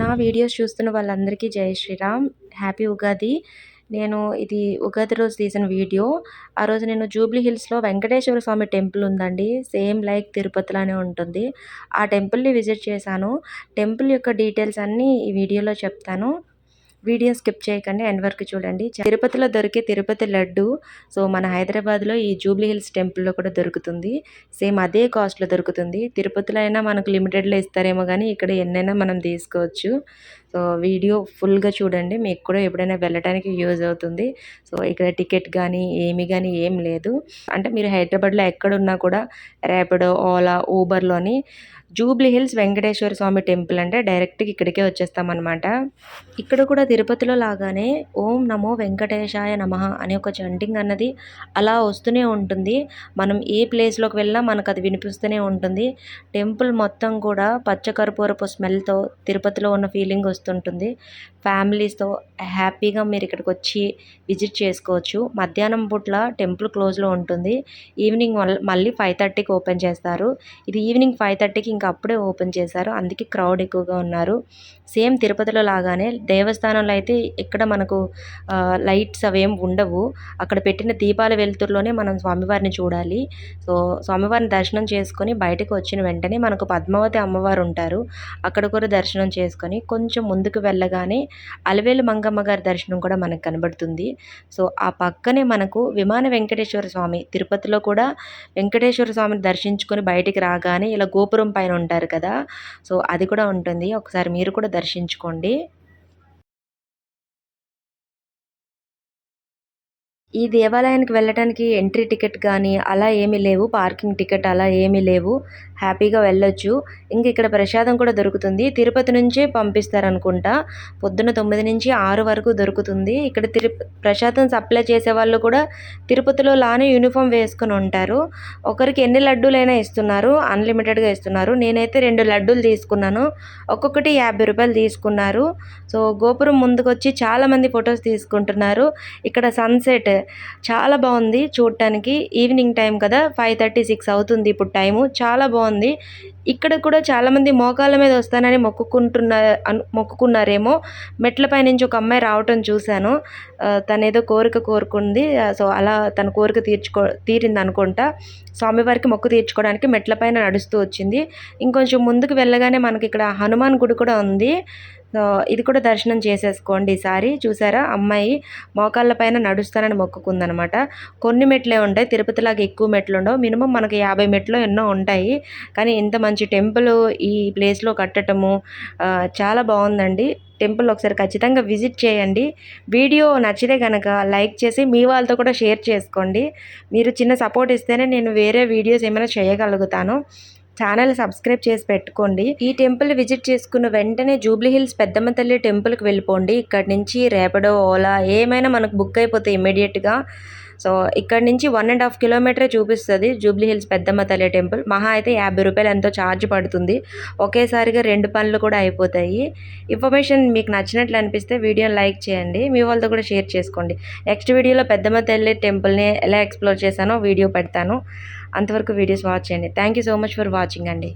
నా వీడియోస్ చూస్తున్న వాళ్ళందరికీ జై శ్రీరామ్. హ్యాపీ ఉగాది. నేను ఇది ఉగాది రోజు తీసిన వీడియో. ఆ రోజు నేను జూబ్లీ హిల్స్లో వెంకటేశ్వర స్వామి టెంపుల్ ఉందండి. సేమ్ లైక్ తిరుపతిలోనే ఉంటుంది. ఆ టెంపుల్ని విజిట్ చేశాను. టెంపుల్ యొక్క డీటెయిల్స్ అన్నీ ఈ వీడియోలో చెప్తాను. వీడియో స్కిప్ చేయకండి ఎండ్ వరకు చూడండి. తిరుపతిలో దొరికే తిరుపతి లడ్డు సో మన హైదరాబాద్లో ఈ జూబ్లీ హిల్స్ టెంపుల్లో కూడా దొరుకుతుంది. సేమ్ అదే కాస్ట్లో దొరుకుతుంది. తిరుపతిలో అయినా మనకు లిమిటెడ్లో ఇస్తారేమో కానీ ఇక్కడ ఎన్నైనా మనం తీసుకోవచ్చు. సో వీడియో ఫుల్గా చూడండి. మీకు కూడా ఎప్పుడైనా వెళ్ళడానికి యూజ్ అవుతుంది. సో ఇక్కడ టికెట్ కానీ ఏమి కానీ ఏం లేదు. అంటే మీరు హైదరాబాద్లో ఎక్కడున్నా కూడా Rapido Ola ఊబర్లోని Jubilee Hills Venkateswara Swamy temple అంటే డైరెక్ట్గా ఇక్కడికే వచ్చేస్తామన్నమాట. ఇక్కడ కూడా తిరుపతిలో లాగానే ఓం నమో వెంకటేశాయ నమ అనే ఒక చంటింగ్ అన్నది అలా వస్తూనే ఉంటుంది. మనం ఏ ప్లేస్లోకి వెళ్ళినా మనకు అది వినిపిస్తూనే ఉంటుంది. టెంపుల్ మొత్తం కూడా పచ్చకర్పూరపు స్మెల్తో తిరుపతిలో ఉన్న ఫీలింగ్ వస్తుంది. వస్తుంటుంది ఫ్యామిలీస్తో హ్యాపీగా మీరు ఇక్కడికి వచ్చి విజిట్ చేసుకోవచ్చు. మధ్యాహ్నం పూట్ల టెంపుల్ క్లోజ్లో ఉంటుంది. ఈవినింగ్ మళ్ళీ ఫైవ్ థర్టీకి ఓపెన్ చేస్తారు. ఇది ఈవినింగ్ ఫైవ్ థర్టీకి ఇంకా అప్పుడే ఓపెన్ చేశారు. అందుకే క్రౌడ్ ఎక్కువగా ఉన్నారు. సేమ్ తిరుపతిలో లాగానే దేవస్థానంలో అయితే ఇక్కడ మనకు లైట్స్ అవేం ఉండవు. అక్కడ పెట్టిన దీపాల వెలుతురులోనే మనం స్వామివారిని చూడాలి. సో స్వామివారిని దర్శనం చేసుకొని బయటకు వచ్చిన వెంటనే మనకు పద్మావతి అమ్మవారు ఉంటారు. అక్కడ కూడా దర్శనం చేసుకొని కొంచెం ముందుకు వెళ్ళగానే అలవేలు మంగమ్మ గారి దర్శనం కూడా మనకు కనబడుతుంది. సో ఆ పక్కనే మనకు విమాన వెంకటేశ్వర స్వామి తిరుపతిలో కూడా వెంకటేశ్వర స్వామిని దర్శించుకొని బయటికి రాగానే ఇలా గోపురం పైన ఉంటారు కదా సో అది కూడా ఉంటుంది. ఒకసారి మీరు కూడా దర్శించుకోండి. ఈ దేవాలయానికి వెళ్ళటానికి ఎంట్రీ టికెట్ కానీ అలా ఏమీ లేవు. పార్కింగ్ టికెట్ అలా ఏమీ లేవు. హ్యాపీగా వెళ్ళొచ్చు. ఇంక ఇక్కడ ప్రసాదం కూడా దొరుకుతుంది. తిరుపతి నుంచే పంపిస్తారనుకుంటా. పొద్దున్న తొమ్మిది నుంచి ఆరు వరకు దొరుకుతుంది. ఇక్కడ తిరు ప్రసాదం సప్లై చేసే వాళ్ళు కూడా తిరుపతిలో లానే యూనిఫామ్ వేసుకొని ఉంటారు. ఒకరికి ఎన్ని లడ్డూలైనా ఇస్తున్నారు. అన్లిమిటెడ్గా ఇస్తున్నారు. నేనైతే రెండు లడ్డూలు తీసుకున్నాను. ఒక్కొక్కటి యాభై రూపాయలు తీసుకున్నారు. సో గోపురం ముందుకు వచ్చి చాలామంది ఫొటోస్ తీసుకుంటున్నారు. ఇక్కడ సన్సెట్ చాలా బాగుంది చూడటానికి ఈవినింగ్ టైం కదా. ఫైవ్ థర్టీ సిక్స్ అవుతుంది ఇప్పుడు టైము. చాలా బాగుంది. ఇక్కడ కూడా చాలామంది మోకాళ్ళ మీద వస్తానని మొక్కుకుంటున్న మొక్కుకున్నారేమో. మెట్లపై నుంచి ఒక అమ్మాయి రావటం చూశాను. తను ఏదో కోరిక కోరుకుంది. సో అలా తన కోరిక తీర్చుకో తీరింది అనుకుంటా స్వామివారికి మొక్కు తీర్చుకోవడానికి మెట్లపైన నడుస్తూ వచ్చింది. ఇంకొంచెం ముందుకు వెళ్ళగానే మనకి ఇక్కడ హనుమాన్ గుడి కూడా ఉంది. సో ఇది కూడా దర్శనం చేసేసుకోండి ఈసారి. చూసారా? అమ్మాయి మోకాళ్ళ పైన నడుస్తానని మొక్కుకుందనమాట. కొన్ని మెట్లే ఉంటాయి. తిరుపతిలాగా ఎక్కువ మెట్లు ఉండవు. మినిమం మనకి యాభై మెట్లు ఎన్నో ఉంటాయి. కానీ ఇంత మంచి టెంపుల్ ఈ ప్లేస్లో కట్టడము చాలా బాగుందండి. టెంపుల్ ఒకసారి ఖచ్చితంగా విజిట్ చేయండి. వీడియో నచ్చితే కనుక లైక్ చేసి మీ వాళ్ళతో కూడా షేర్ చేసుకోండి. మీరు చిన్న సపోర్ట్ ఇస్తేనే నేను వేరే వీడియోస్ ఏమైనా చేయగలుగుతాను. ఛానల్ సబ్స్క్రైబ్ చేసి పెట్టుకోండి. ఈ టెంపుల్ విజిట్ చేసుకున్న వెంటనే జూబ్లీ హిల్స్ పెద్దమ్మ తల్లి టెంపుల్కి వెళ్ళిపోండి. ఇక్కడ నుంచి రేపడో ఓలా ఏమైనా మనకు బుక్ అయిపోతే ఇమీడియట్గా సో ఇక్కడ నుంచి వన్ అండ్ హాఫ్ కిలోమీటరే చూపిస్తుంది జూబ్లీ హిల్స్ పెద్దమ్మ తల్లి టెంపుల్. మహా అయితే యాభై రూపాయలు ఎంతో ఛార్జ్ పడుతుంది. ఒకేసారిగా రెండు పనులు కూడా అయిపోతాయి. ఇన్ఫర్మేషన్ మీకు నచ్చినట్లు అనిపిస్తే వీడియోని లైక్ చేయండి. మీ వాళ్ళతో కూడా షేర్ చేసుకోండి. నెక్స్ట్ వీడియోలో పెద్దమ్మ తల్లి టెంపుల్ని ఎలా ఎక్స్ప్లోర్ చేశానో వీడియో పెడతాను. అంతవరకు వీడియోస్ వాచ్ చేయండి. Thank you so much for watching అండి.